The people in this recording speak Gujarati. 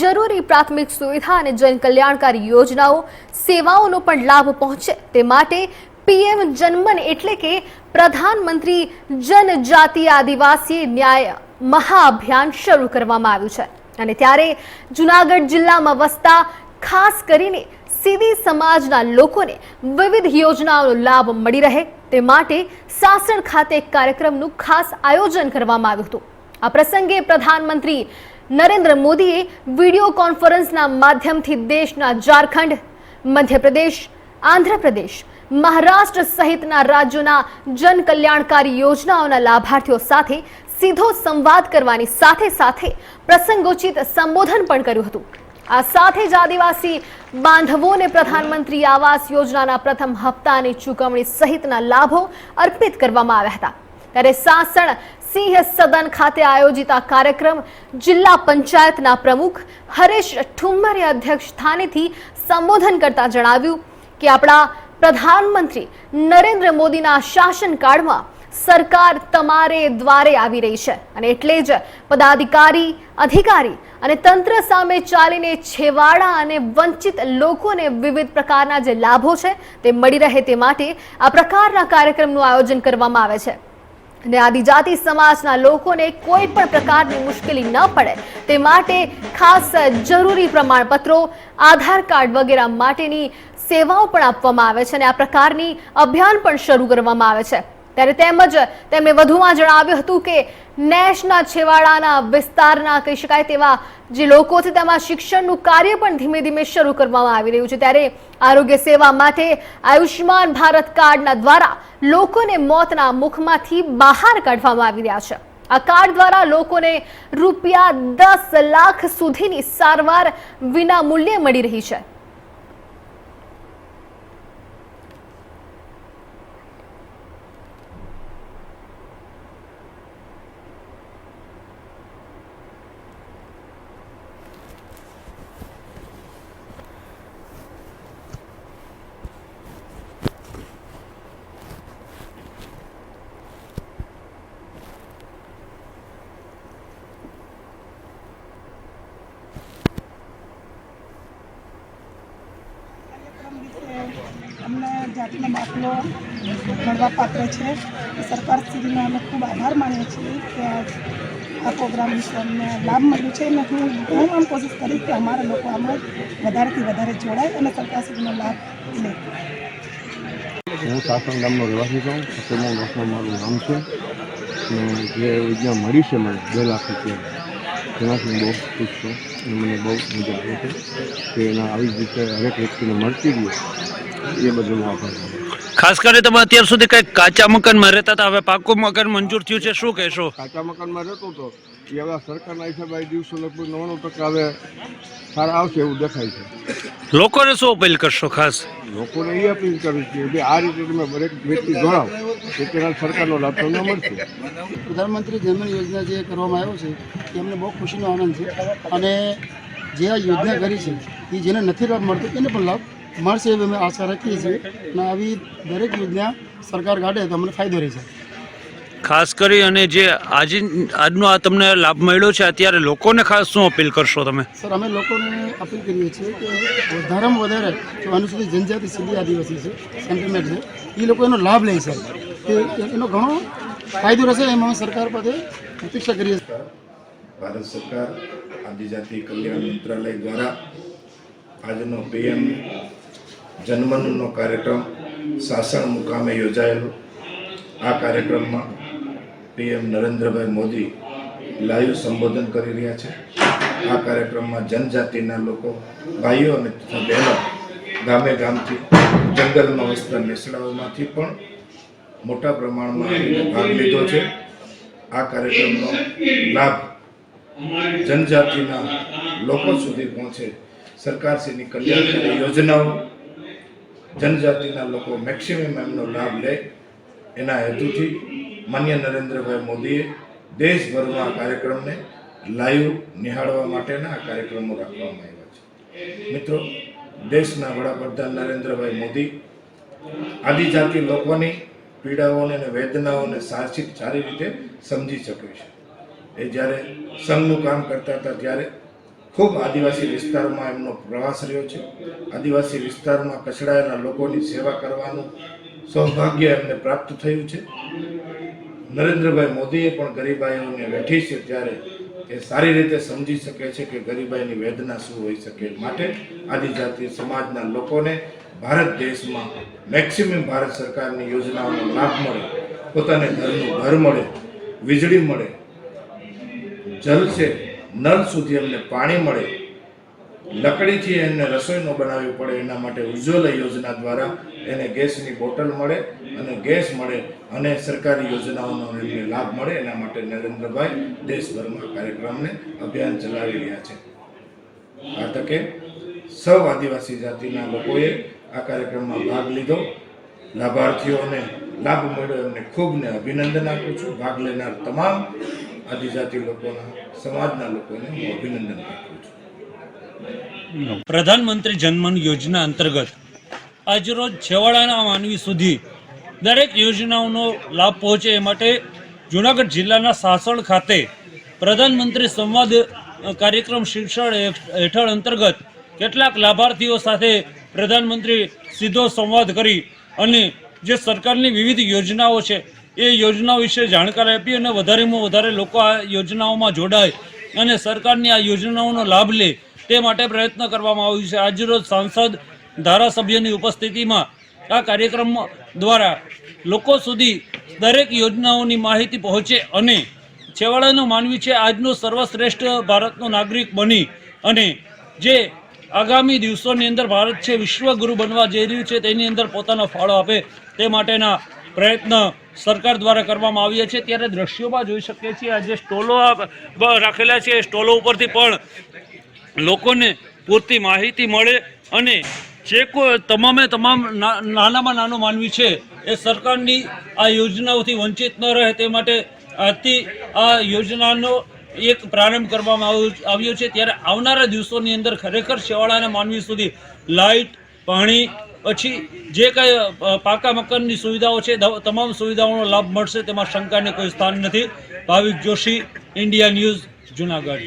જરૂરી પ્રાથમિક સુવિધા અને જનકલ્યાણકારી યોજનાઓ, સેવાઓનો પણ લાભ પહોંચે. તે માટે પીએમ જનમન એટલે કે પ્રધાનમંત્રી જનજાતિ આદિવાસી ન્યાય મહાઅભિયાન શરૂ કરવામાં આવ્યું છે. અને ત્યારે જુનાગઢ જિલ્લામાં વસતા ખાસ કરીને સીધી સમાજના લોકોને વિવિધ યોજનાઓનો લાભ મળી રહે. તે માટે સાસણ ખાતે એક કાર્યક્રમનું ખાસ આયોજન કરવામાં આવ્યું હતું. આ પ્રસંગે પ્રધાનમંત્રી નરેન્દ્ર મોદીએ વીડિયો કોન્ફરન્સના માધ્યમથી દેશના ઝારખંડ, મધ્યપ્રદેશ, આંધ્રપ્રદેશ, મહારાષ્ટ્ર સહિતના રાજ્યોના જનકલ્યાણકારી યોજનાઓના લાભાર્થીઓ સાથે સીધો સંવાદ કરવાની સાથે સાથે પ્રસંગોચિત સંબોધન પણ કર્યું હતું. આ સાથે જ આદિવાસી બાંધવોને પ્રધાનમંત્રી આવાસ યોજનાના પ્રથમ હપ્તાની ચૂકવણી સહિતના લાભો અર્પિત કરવામાં આવ્યા હતા. ત્યારે સાસણ સિંહ સદન ખાતે આયોજિત આ કાર્યક્રમ જિલ્લા પંચાયતના પ્રમુખ હરેશ ઠુમ્મરે અધ્યક્ષ સ્થાનેથી સંબોધન કરતા જણાવ્યું કે આપણા પ્રધાનમંત્રી નરેન્દ્ર મોદીના શાસનકાળમાં સરકાર તમારે દ્વારે આવી રહી છે અને એટલે જ પદાધિકારી, અધિકારી અને તંત્ર સામે ચાલીને છેવાડા અને વંચિત લોકોને વિવિધ પ્રકારના જે લાભો છે તે મળી રહે તે માટે આ પ્રકારના કાર્યક્રમનું આયોજન કરવામાં આવે છે. અને આદિજાતિ સમાજના લોકોને કોઈ પણ પ્રકારની મુશ્કેલી ન પડે તે માટે ખાસ જરૂરી પ્રમાણપત્રો, આધાર કાર્ડ વગેરે માટેની સેવાઓ પણ આપવામાં આવે છે અને આ પ્રકારની અભિયાન પણ શરૂ કરવામાં આવે છે. ત્યારે તેમજ તેમણે વધુમાં જણાવ્યું હતું કે નેશના છેવાડાના વિસ્તારના કહી શકાય તેવા જે લોકો છે તેમાં શિક્ષણનું કાર્ય પણ ધીમે ધીમે શરૂ કરવામાં આવી રહ્યું છે. ત્યારે આરોગ્ય સેવા માટે આયુષ્યમાન ભારત કાર્ડના દ્વારા લોકોને મોતના મુખમાંથી બહાર કાઢવામાં આવી રહ્યા છે. આ કાર્ડ દ્વારા લોકોને રૂપિયા દસ લાખ સુધીની સારવાર વિના મૂલ્યે મળી રહી છે કાર્યક્રમ વિશે અમને જાતિનો દાખલો મળવા પાત્ર છે. સરકાર શ્રીનો અમે ખૂબ આભાર માનીએ છીએ કે આ પ્રોગ્રામ વિશે અમને લાભ મળ્યો છે અને હું હું આમ કોશિશ કરીશ કે અમારા લોકો આમાં વધારેથી વધારે જોડાય અને સરકાર શ્રીનો લાભ લે. હું સાસણ ગામનો રહેવાસી છું. સત્યમો વર્ષમાં મારું નામ છે. અને જે યોજના મળી છે મને બે લાખ રૂપિયા, તેનાથી બહુ ખુશ છું અને મને બહુ મજા આવે છે કે એના આવી જ રીતે હરેક વ્યક્તિને મળતી ગયું એ છું. ખાસ કરીને તમે અત્યાર સુધી કઈ કાચા મકાનમાં રહેતા હતા હવે પાકું મકાન મંજૂર થયું છે શું કહેશો? કાચા મકાનમાં રહેતો હતો એ હવે સરકારના હિસાબે દિવસો લગભગ નવ્વાણું ટકા હવે સારા આવશે એવું દેખાય છે. લોકોને શું અપીલ કરશો ખાસ? લોકોને એ અપીલ કરવી છે કે આ રીતે તમે દરેક વ્યક્તિ જોડાવ કે તેના સરકારનો લાભ તમને મળશે. પ્રધાનમંત્રી જનધન યોજના જે કરવામાં આવ્યો છે એ અમને બહુ ખુશીનો આનંદ છે અને જે આ યોજના કરી છે એ જેને નથી લાભ મળતો એને પણ લાભ મળશે એવી અમે આશા રાખીએ છીએ અને આવી દરેક યોજના સરકાર કાઢે તો અમને ફાયદો રહેશે. ખાસ કરી અને જે આજે આજનો આ તમને લાભ મળ્યો છે અત્યારે લોકોને ખાસ શું અપીલ કરશો તમે? સર અમે લોકોને અપીલ કરીએ છીએ કે વધારેમાં વધારે જો અનુસૂચિત જનજાતિ સીધી આદિવાસી છે સેન્ટિમેન્ટ છે એ લોકો એનો લાભ લે છે. કે એનો ઘણો ફાયદો રહેશે એમ અમે સરકાર પાસે અપેક્ષા કરીએ છીએ. ભારત સરકાર આદિજાતિ કલ્યાણ મંત્રાલય દ્વારા આજનો પીએમ જન્મનનો કાર્યક્રમ સાસણ મુકામે યોજાયેલો. આ કાર્યક્રમમાં પીએમ નરેન્દ્રભાઈ મોદી લાઈવ સંબોધન કરી રહ્યા છે. આ કાર્યક્રમમાં જનજાતિના લોકો, ભાઈઓ અને તથા બહેનો ગામે ગામથી, જંગલમાં વસતા નેસડાઓમાંથી પણ મોટા પ્રમાણમાં ભાગ લીધો છે. આ કાર્યક્રમનો લાભ જનજાતિના લોકો સુધી પહોંચે. સરકારશ્રીની કલ્યાણકારી યોજનાઓ જનજાતિના લોકો મેક્સિમમ એમનો લાભ લે એના હેતુથી માન્ય નરેન્દ્રભાઈ મોદીએ દેશભરમાં આ કાર્યક્રમને લાઈવ નિહાળવા માટેના આ કાર્યક્રમો રાખવામાં આવ્યા છે. મિત્રો, દેશના વડાપ્રધાન નરેન્દ્રભાઈ મોદી આદિજાતિ લોકોની પીડાઓને અને વેદનાઓને સાહસિક સારી રીતે સમજી શકે છે. એ જ્યારે સંઘનું કામ કરતા હતા ત્યારે ખૂબ આદિવાસી વિસ્તારમાં એમનો પ્રવાસ રહ્યો છે. આદિવાસી વિસ્તારમાં કચડાયેલા લોકોની સેવા કરવાનું સૌભાગ્ય એમને પ્રાપ્ત થયું છે. નરેન્દ્રભાઈ મોદીએ પણ ગરીબાઈઓને વેઠી છે ત્યારે એ સારી રીતે સમજી શકે છે કે ગરીબાઈની વેદના શું હોઈ શકે માટે આદિજાતિ સમાજના લોકોને ભારત દેશમાં મેક્સિમમ ભારત સરકારની યોજનાઓનો લાભ મળે, પોતાને ઘરનું ઘર મળે, વીજળી મળે, જલ છે નળ સુધી એમને પાણી મળે. લકડીથી એમને રસોઈ ન બનાવવી પડે, એના માટે ઉજ્જવલા યોજના દ્વારા એને ગેસની બોટલ મળે અને ગેસ મળે અને સરકારી યોજનાઓનો એમને લાભ મળે. એના માટે નરેન્દ્રભાઈ દેશભરમાં કાર્યક્રમને અભિયાન ચલાવી રહ્યા છે. આ તકે સૌ આદિવાસી જાતિના લોકોએ આ કાર્યક્રમમાં ભાગ લીધો. લાભાર્થીઓને લાભ મળ્યો. એમને ખૂબને અભિનંદન આપું છું. ભાગ લેનાર તમામ આદિજાતિ લોકોના, સમાજના લોકોને હું અભિનંદન આપું છું. પ્રધાનમંત્રી જનમન યોજના અંતર્ગત આજરોજ છેવાડાના માનવી સુધી દરેક યોજનાઓનો લાભ પહોંચે એ માટે જૂનાગઢ જિલ્લાના સાસણ ખાતે પ્રધાનમંત્રી સંવાદ કાર્યક્રમ શિક્ષણ હેઠળ અંતર્ગત કેટલાક લાભાર્થીઓ સાથે પ્રધાનમંત્રી સીધો સંવાદ કરી અને જે સરકારની વિવિધ યોજનાઓ છે એ યોજનાઓ વિશે જાણકારી આપી અને વધારેમાં વધારે લોકો આ યોજનાઓમાં જોડાય અને સરકારની આ યોજનાઓનો લાભ લે તે માટે પ્રયત્ન કરવામાં આવ્યું છે. આજરોજ સાંસદ ધારાસભ્યની ઉપસ્થિતિમાં આ કાર્યક્રમ દ્વારા લોકો સુધી દરેક યોજનાઓની માહિતી પહોંચે અને છેવાડાનું માનવી છે આજનો સર્વશ્રેષ્ઠ ભારતનો નાગરિક બની અને જે આગામી દિવસોની અંદર ભારત છે વિશ્વગુરુ બનવા જઈ રહ્યું છે તેની અંદર પોતાનો ફાળો આપે તે માટેના પ્રયત્ન સરકાર દ્વારા કરવામાં આવ્યા છે ત્યારે દ્રશ્યોમાં જોઈ શકીએ છીએ આ જે સ્ટોલો રાખેલા છે સ્ટોલો ઉપરથી પણ લોકોને પૂરતી માહિતી મળે અને જે કોઈ તમામે તમામ નાનામાં નાનું માનવી છે, એ સરકારની આ યોજનાઓથી વંચિત ન રહે તે માટે આજથી આ યોજનાનો એક પ્રારંભ કરવામાં આવ્યો છે. ત્યારે આવનારા દિવસોની અંદર ખરેખર શેવાળાના માનવી સુધી લાઇટ પાણી પછી જે કંઈ પાકા મકાનની સુવિધાઓ છે તમામ સુવિધાઓનો લાભ મળશે, તેમાં શંકાને કોઈ સ્થાન નથી. Bhavik Joshi, India News, Junagadh.